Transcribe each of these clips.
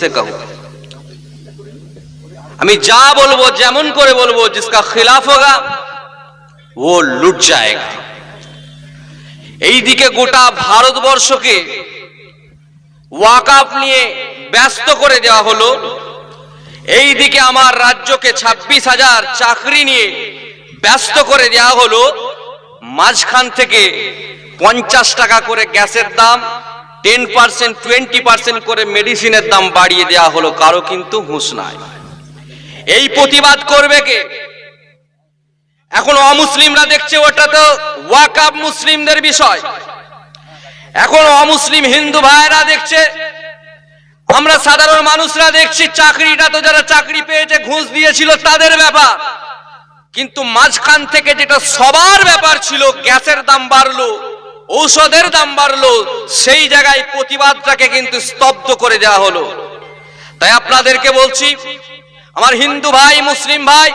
জিসে কাহু আমি যা বলব, যেমন করে বলব জিসকা খিলাফ হোগা ও লুট যায়গা এইদিকে গোটা ভারতবর্ষকে ওয়াকাপ নিয়ে ব্যস্ত করে দেওয়া হলো। এইদিকে আমার রাজ্যকে ছাব্বিশ হাজার চাকরি নিয়ে ব্যস্ত করে দেওয়া হলো। মাঝখান থেকে পঞ্চাশ টাকা করে গ্যাসের দাম টেন পার্সেন্ট টোয়েন্টি পার্সেন্ট করে মেডিসিনের দাম বাড়িয়ে দেওয়া হলো, কারও কিন্তু হুঁশ নাই। এই প্রতিবাদ করবে কে? এখন অমুসলিমরা দেখছে ওটা তো ওয়াকাব মুসলিমদের বিষয়। এখন অমুসলিম হিন্দু ভাইয়েরা দেখছে, আমরা সাধারণ মানুষরা দেখছি, চাকরিটা তো যারা চাকরি পেয়েছে, ঘুষ দিয়েছিল তাদের ব্যাপার। কিন্তু মাঝখান থেকে যেটা সবার ব্যাপার ছিল, গ্যাসের দাম বাড়লো। ঔষধের দাম বাড়লো, সেই জায়গায় প্রতিবাদটাকে কিন্তু স্তব্ধ করে দেওয়া হলো। তাই আপনাদেরকে বলছি, আমার হিন্দু ভাই, মুসলিম ভাই,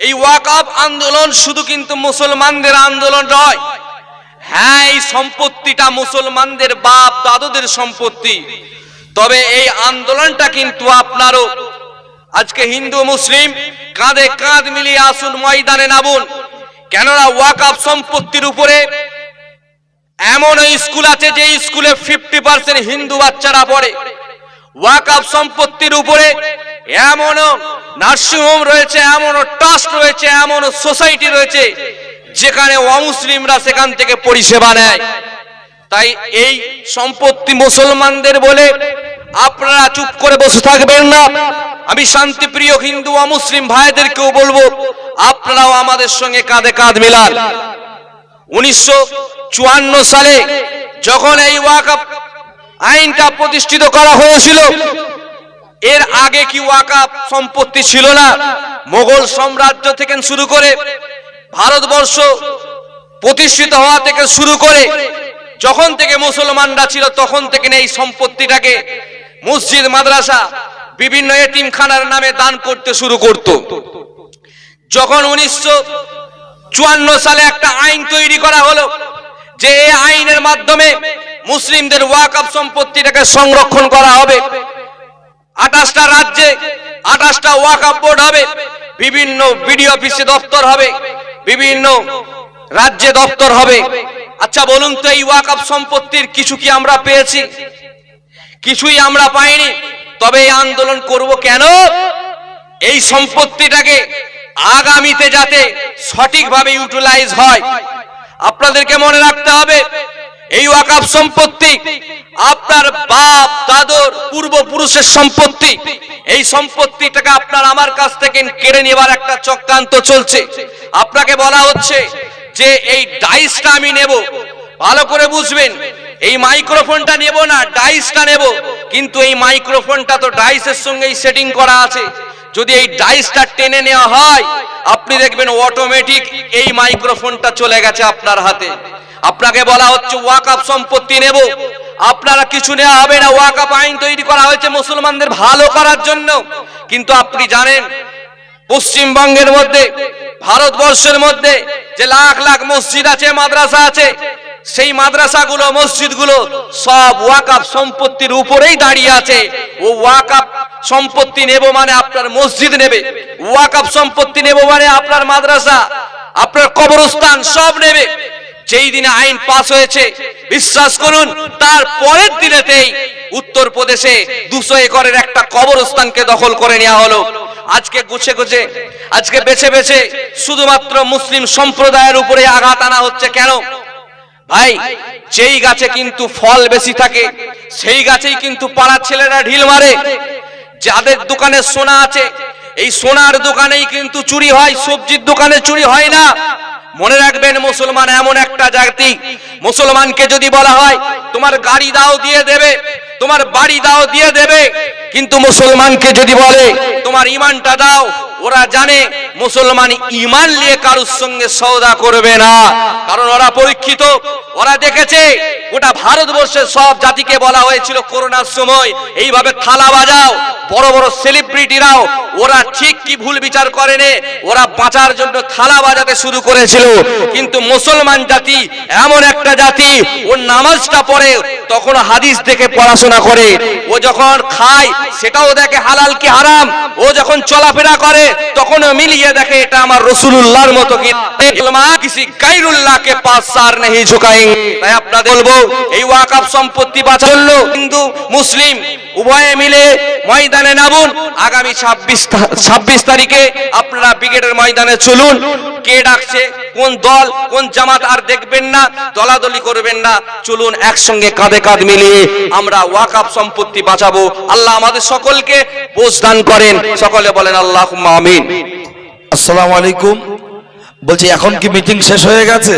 এই ওয়াকআপ আন্দোলন শুধু কিন্তু মুসলমানদের আন্দোলন নয় হ্যাঁ এই সম্পত্তিটা মুসলমানদের বাপ দাদুদের সম্পত্তি, তবে এই আন্দোলনটা কিন্তু আপনারও, আজকে হিন্দু, মুসলিম, কাঁধে কাঁধ মিলিয়ে আসুন ময়দানে নামুন, কেননা ওয়াকআপ সম্পত্তির উপরে এমন স্কুল আছে যে স্কুলে ফিফটি পার্সেন্ট হিন্দু বাচ্চারা পড়ে। ওয়াকআপ সম্পত্তির উপরে এমনও নার্সিংহোম রয়েছে, এমনও ট্রাস্ট রয়েছে, এমনও সোসাইটি রয়েছে, যেখানে অমুসলিমরা সেখান থেকে পরিষেবা নেয়। তাই এই সম্পত্তি মুসলমানদের বলে আপনারা চুপ করে বসে থাকবেন না। আমি শান্তিপ্রিয় হিন্দু অমুসলিম ভাইদেরকেও বলব, আপনারাও আমাদের সঙ্গে কাঁধে কাঁধ মিলান। উনিশশো চুয়ান্ন সালে যখন এই ওয়াকআপ আইনটা প্রতিষ্ঠিত করা হয়েছিল, এর আগে কি ওয়াকাপ সম্পত্তি ছিল না? মোগল সাম্রাজ্য থেকে শুরু করে ভারতবর্ষ প্রতিষ্ঠিত হওয়া থেকে শুরু করে যখন থেকে মুসলমানরা ছিল, তখন থেকে এই সম্পত্তিটাকে মসজিদ, মাদ্রাসা, বিভিন্ন এতিমখানার নামে দান করতে শুরু করত। যখন উনিশশো চুয়ান্ন সালে একটা আইন তৈরি করা হলো, যে এই আইনের মাধ্যমে মুসলিমদের ওয়াকআপ সম্পত্তিটাকে সংরক্ষণ করা হবে। আঠাশটা রাজ্যে আঠাশটা ওয়াকআপ বোর্ড হবে, বিভিন্ন বিডিও অফিসে দপ্তর হবে, বিভিন্ন রাজ্যে দপ্তর হবে। আচ্ছা বলুন তো, এই ওয়াকআপ সম্পত্তির কিছু কি আমরা পেয়েছি? কিছুই আমরা পাইনি। তবে এই আন্দোলন করব কেন? এই সম্পত্তিটাকে আগামীতে যাতে সঠিকভাবে ইউটিলাইজ হয়। আপনাদেরকে মনে রাখতে হবে, এই ওয়াকাফ সম্পত্তি আপনার বাপ, দাদর, পূর্বপুরুষের সম্পত্তি। এই সম্পত্তিটাকে আপনার আমার কাছ থেকে কেড়ে নেবার একটা চক্রান্ত চলছে। আপনাকে বলা হচ্ছে যে এই ডাইসটা আমি নেব। ভালো করে বুঝবেন, এই মাইক্রোফোনটা নেব না ডাইসটা নেব। কিন্তু এই মাইক্রোফোনটা তো ডাইসের সঙ্গেই সেটিং করা আছে। যদি এই ডাইসটা টেনে নেওয়া হয়, আপনি দেখবেন অটোমেটিক এই মাইক্রোফোনটা চলে গেছে আপনার হাতে। আপনাকে বলা হচ্ছে ওয়াকআপ সম্পত্তি নেব। আপনারা কিছু নেওয়া হবে না। ওয়াকআপ আইন তৈরি করা হয়েছে মুসলমানদের ভালো করার জন্য। কিন্তু আপনি জানেন, পশ্চিমবঙ্গের মধ্যে, ভারতবর্ষের মধ্যে যে লাখ লাখ মসজিদ আছে, মাদ্রাসা আছে, সেই মাদ্রাসাগুলো, মসজিদগুলো সব ওয়াকাপ সম্পত্তির উপরেই দাঁড়িয়ে আছে। ও ওয়াকাপ সম্পত্তি নেব মানে আপনার মসজিদ নেবে। ওয়াকাপ সম্পত্তি নেব মানে আপনার মাদ্রাসা, আপনার কবরস্থান সব নেবে। যেই দিনে আইন পাস হয়েছে, বিশ্বাস করুন, তার পরের দিনেতেই উত্তর প্রদেশে দুশো একরের একটা কবরস্থানকে দখল করে নেওয়া হলো। আজকে গুছে গুছে, আজকে বেছে বেছে শুধুমাত্র মুসলিম সম্প্রদায়ের উপরে আঘাত আনা হচ্ছে কেন? ভাই, যেই গাছে কিন্তু ফল বেশি থাকে, সেই গাছেই কিন্তু পাড়ার ছেলেরা ঢিল মারে। যাদের দোকানে সোনা আছে, এই সোনার দোকানেই কিন্তু চুরি হয়, সবজির দোকানে চুরি হয় না। মনে রাখবেন, মুসলমান এমন একটা জাতি, মুসলমানকে যদি বলা হয়, তোমার গাড়ি দাও, দিয়ে দেবে, তোমার বাড়ি দাও, দিয়ে দেবে। কিন্তু মুসলমানকে যদি বলে, তোমার ইমানটা দাও, ওরা জানে মুসলমান ইমান নিয়ে কারুর সঙ্গে সৌদা করবে না। কারণ ওরা পরীক্ষিত, ওরা দেখেছে গোটা ভারতবর্ষের সব জাতিকে বলা হয়েছিল করোনার সময়, এইভাবে থালা বাজাও, বড় বড় সেলিব্রিটিরাও ওরা ঠিক কি ভুল বিচার করেনি, ওরা বাঁচার জন্য থালা বাজাতে শুরু করেছিল। কিন্তু মুসলমান জাতি, এমন একটা জাতি, ও নামাজটা পড়ে, তখন হাদিস দেখে পড়াশোনা করে। ও যখন খায়, সেটাও দেখে হালাল কি হারাম? ও যখন চলাফেরা করে তখন মিলিয়ে দেখে এটা আমার রসুলুল্লাহর মতো কি? সার নেই তাই আপনাদের বলব, এই সম্পত্তি হিন্দু, মুসলিম, উভয়ে মিলে ময়দানে নামুন। আগামী ছাব্বিশ ছাব্বিশ তারিখে আপনারা ব্রিগেডের ময়দানে চলুন। কে ডাকছে, কোন দল, কোন জামাত আর দেখবেন না, দলাদলি করবেন না। চলুন একসঙ্গে কাঁধে কাঁধ মিলিয়ে আমরা ওয়াকাফ সম্পত্তি বাঁচাবো। আল্লাহ আমাদের সকলকে বোঝ দান করেন। সকলে বলেন আল্লাহ আমিন। আসসালামু আলাইকুম। বলছি এখন কি মিটিং শেষ হয়ে গেছে?